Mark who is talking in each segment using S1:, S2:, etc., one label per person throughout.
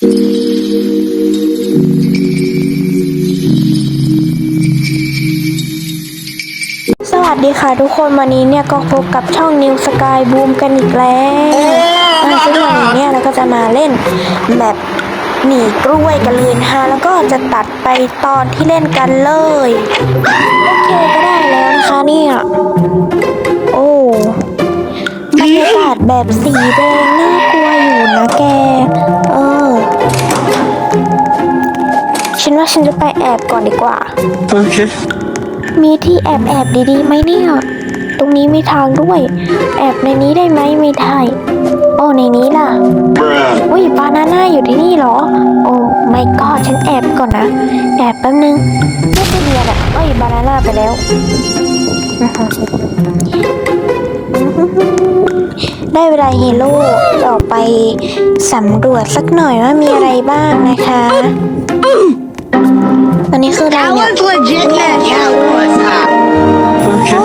S1: สวัสดีค่ะทุกคนวันนี้เนี่ยก็พบกับช่อง New Sky Boom กันอีกแล้วอะซึ่งวันนี้เนี่ยเราก็จะมาเล่นแบบหนีกล้วยกันเลยนะคะแล้วก็จะตัดไปตอนที่เล่นกันเลย โอเคก็ได้แล้วนะคะเนี่ยโอ้บรรยากาศแบบสีแดงน่ากลัวอยู่นะแก ฉันว่าฉันจะไปแอบก่อนดีกว่า
S2: Okay.
S1: มีที่แอบแอบดีๆไหมเนี่ย ตรงนี้มีทางด้วย แอบในนี้ได้ไหมไม่ได้ โอ้ในนี้ล่ะ
S2: Bruh.
S1: อุ้ยบานาน่าอยู่ที่นี่เหรอ โอ้ไม่ก็ฉันแอบก่อนนะ แอบแป๊บนึงไม่ไปเรียนอะเอ้ยบานาน่าไปแล้วได้เวลาฮีโร่จะออกไปสำรวจสักหน่อยว่ามีอะไรบ้างนะคะ อันนี้คืออะไร
S3: That
S1: เนี่ย
S3: one's legit, man. Yeah, it was.
S1: โอ้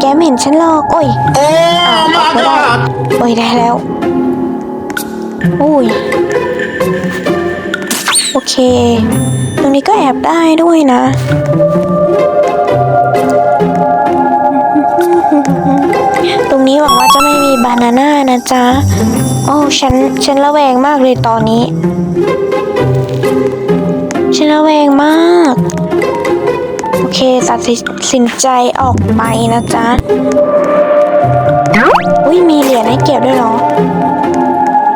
S1: แกไม่เห็นฉันหรอก โอ้ย
S2: Oh my god!
S1: โอ้ยได้แล้วอุ้ย โอเค ตรงนี้ก็แอบได้ด้วยนะ ตรงนี้หวังว่าจะไม่มีบานาน่านะจ๊ะ โอ้ ฉัน ฉันระแวงมากเลยตอนนี้ ฉันระแวงมาก โอเคตัดสินใจออกไปนะจ๊ะ อุ้ยมีเหรียญให้เก็บด้วยเหรอ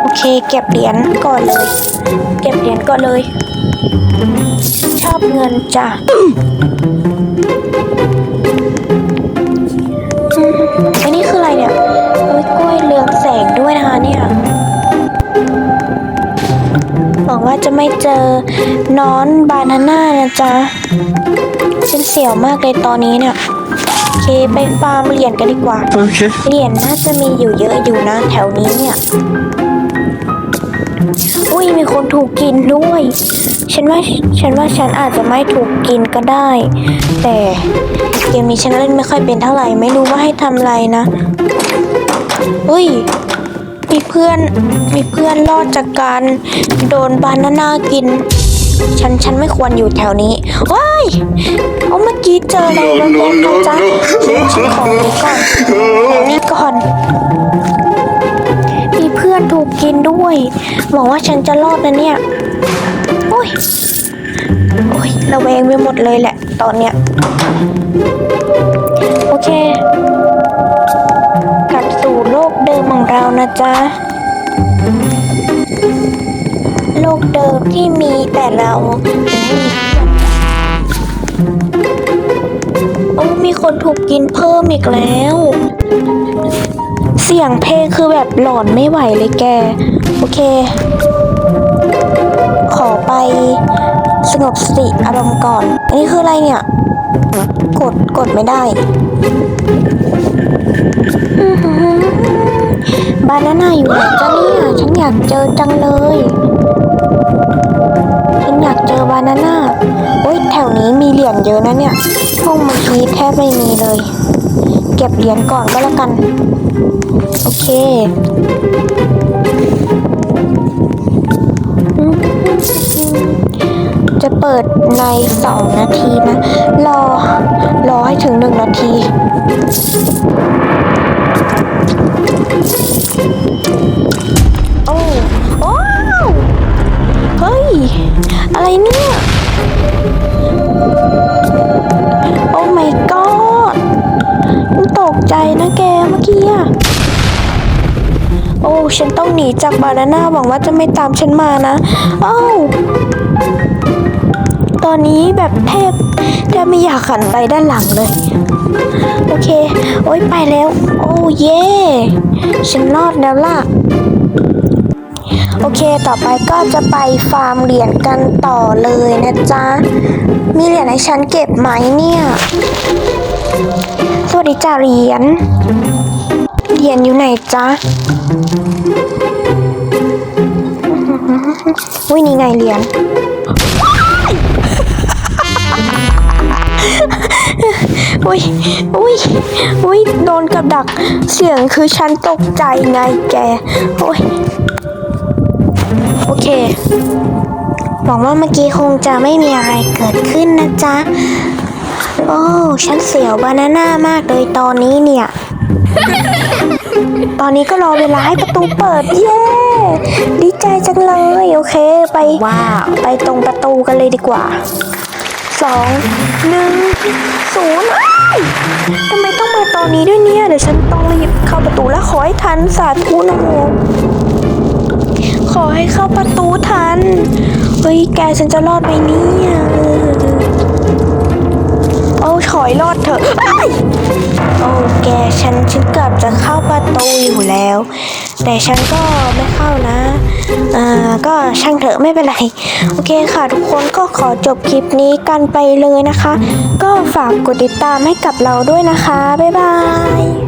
S1: โอเค เก็บเหรียญก่อนเลย เก็บเหรียญก่อนเลย ชอบเงินจ้ะ อนอนบานาน่านะจ๊ะฉันเสียวมากเลยตอนนี้เนี่ยโอเคไปฟาร์มเหรียญกันดีกว่า
S2: Okay.
S1: เหรียญน่าจะมีอยู่เยอะอยู่นะแถวนี้เนี่ย อุ้ยมีคนถูกกินด้วย ฉันว่าฉันว่าฉันอาจจะไม่ถูกกินก็ได้ แต่เกมนี้ฉันเล่นไม่ค่อยเป็นเท่าไหร่ไม่รู้ว่าให้ทำอะไรนะอุ้ย มีเพื่อนมีเพื่อนรอดจากการโดนบานาน่ากิน ฉันฉันไม่ควรอยู่แถวนี้ว้ายเอาเมื่อกี้เจออะไรแล้วกันนะจ๊ะฉันฉันขอนี้ก่อนขอนี้ก่อนมีเพื่อนถูกกินด้วยหวังว่าฉันจะรอดนะเนี่ยโอ้ยโอ้ยระแวงไปหมดเลยแหละ ตอนเนี้ยโอเค มของเรานะจ๊ะ โลกเดิมที่มีแต่เราโอ้มีคนถูกกินเพิ่มอีกแล้ว เสียงเพลงคือแบบหลอนไม่ไหวเลยแก โอเค ขอไปสงบสติอารมณ์ก่อน อันนี้คืออะไรเนี่ย กด กดไม่ได้ บานาน่าอยู่ไหนจ้ะเนี่ยฉันอยากเจอจังเลย ฉันอยากเจอบานาน่าโอ้ยแถวนี้มีเหรียญเยอะนะเนี่ยห้องเมื่อกี้แทบไม่มีเลย เก็บเหรียญก่อนก็แล้วกัน โอเคจะเปิดในสองนาทีนะ รอ รอให้ถึงหนึ่งนาที เนี่ย โอ้ my god ตกใจนะแกเมื่อกี้อะโอ้ ฉันต้องหนีจากบานาน่าหวังว่าจะไม่ตามฉันมานะเอ้าตอนนี้แบบแทบแทบไม่อยากหันไปด้านหลังเลย โอเค โอ้ยไปแล้ว โอ้เย่ฉันรอดแล้วล่ะ โอเคต่อไปก็จะไปฟาร์มเหรียญกันต่อเลยนะจ๊ะ มีเหรียญให้ฉันเก็บไหมเนี่ย สวัสดีจ้าเหรียญ เหรียญอยู่ไหนจ๊ะวินี่ไงเหรียญอุ้ยอุ้ยอุ้ยโดนกับดัก เสียงคือฉันตกใจไงแก โอ้ย หวังว่าเมื่อกี้คงจะไม่มีอะไรเกิดขึ้นนะจ๊ะ โอ้ ฉันเสียวบานาน่ามากเลยตอนนี้เนี่ย ตอนนี้ก็รอเวลาให้ประตูเปิด เย้ ดีใจจังเลย โอเค ไป
S3: ว้าว
S1: ไปตรงประตูกันเลยดีกว่าสองหนึ่งศูนย์อ้ายทำไมต้องมาตอนนี้ด้วยเนี่ย เดี๋ยวฉันต้องรีบเข้าประตูแล้วขอให้ทันสาธุนะโมข อให้เข้าประตูทัน เฮ้ย แกฉันจะรอดไหมเนี่ยเออโอ้ถอยรอดเถอะโอ้แกฉันฉันเกือบจะเข้าประตูอยู่แล้ว แต่ฉันก็ไม่เข้านะ อ่า ก็ช่างเถอะไม่เป็นไร โอเคค่ะทุกคนก็ขอจบคลิปนี้กันไปเลยนะคะ ก็ฝากกดติดตามให้กับเราด้วยนะคะ บ๊ายบาย